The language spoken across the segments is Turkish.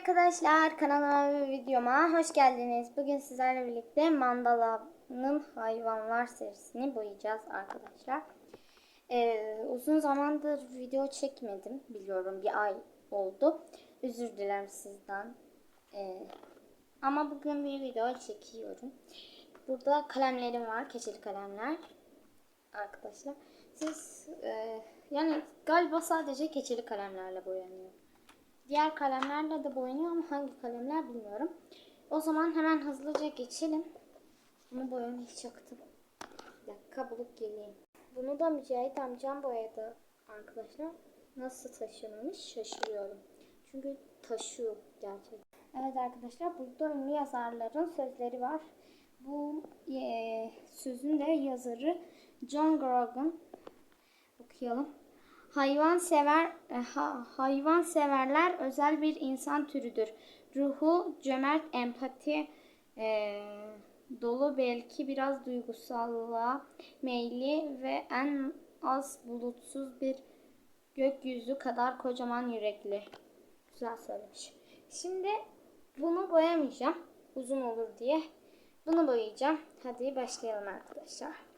arkadaşlar kanalıma ve videoma hoş geldiniz. Bugün sizlerle birlikte Mandala'nın hayvanlar serisini boyayacağız arkadaşlar. Ee, uzun zamandır video çekmedim biliyorum bir ay oldu. Özür dilerim sizden. Ee, ama bugün bir video çekiyorum. Burada kalemlerim var, keçeli kalemler arkadaşlar. Siz e, yani galiba sadece keçeli kalemlerle boyanıyor. Diğer kalemlerle de boyanıyor ama hangi kalemler bilmiyorum. O zaman hemen hızlıca geçelim. Bunu boyamayacaktım. Bir dakika bulup geleyim. Bunu da Mücahit amcam boyadı arkadaşlar. Nasıl taşımamış şaşırıyorum. Çünkü taşıyor gerçekten. Evet arkadaşlar burada ünlü yazarların sözleri var. Bu e, sözün de yazarı John Grogan. Okuyalım. Hayvan sever ha, hayvan severler özel bir insan türüdür. Ruhu cömert, empati e, dolu belki biraz duygusallığa meyilli ve en az bulutsuz bir gökyüzü kadar kocaman yürekli. Güzel söylemiş. Şimdi bunu boyamayacağım. Uzun olur diye. Bunu boyayacağım. Hadi başlayalım arkadaşlar.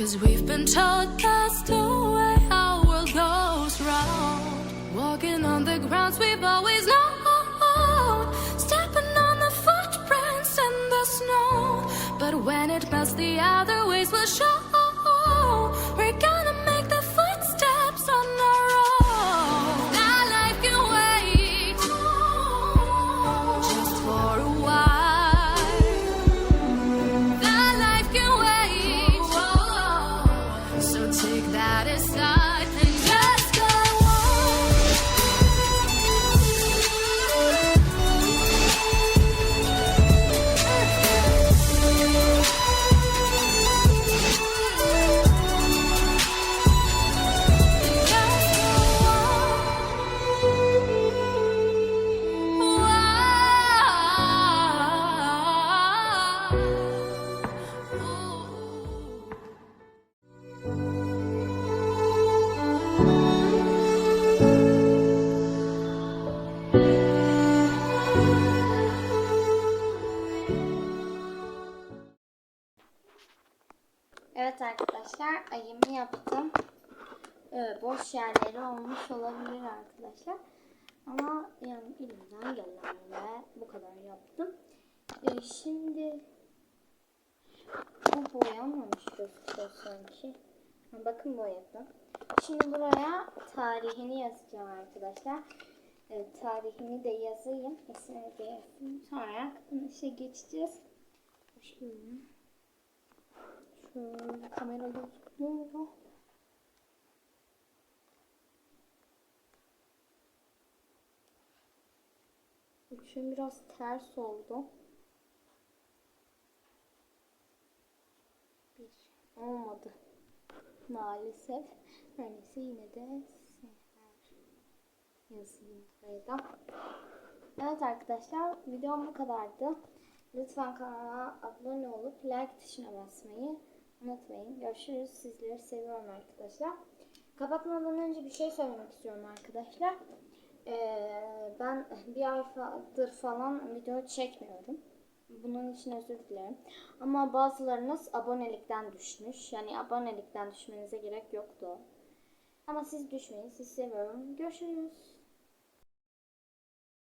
Cause we've been told that's the way our world goes round. Walking on the grounds we've always known. Stepping on the footprints in the snow. But when it melts, the other ways will show. Arkadaşlar ayımı yaptım. Ee, boş yerleri olmuş olabilir arkadaşlar. Ama yani elimden gelenle bu kadar yaptım. Ee, şimdi bu boyanmamış gözüküyor sanki. Bakın boyadım. Şimdi buraya tarihini yazacağım arkadaşlar. Evet, tarihini de yazayım. İsmini de. Sonra işe geçeceğiz. Şöyle. Şöyle kamera gözüküyor. Üçün biraz ters oldu. Bir olmadı. Maalesef. Her neyse yine de yazayım buraya. Evet arkadaşlar videom bu kadardı. Lütfen kanala abone olup like tuşuna basmayı unutmayın. Görüşürüz. Sizleri seviyorum arkadaşlar. Kapatmadan önce bir şey söylemek istiyorum arkadaşlar. Ee, ben bir aydır falan video çekmiyorum. Bunun için özür dilerim. Ama bazılarınız abonelikten düşmüş. Yani abonelikten düşmenize gerek yoktu. Ama siz düşmeyin. Sizi seviyorum. Görüşürüz.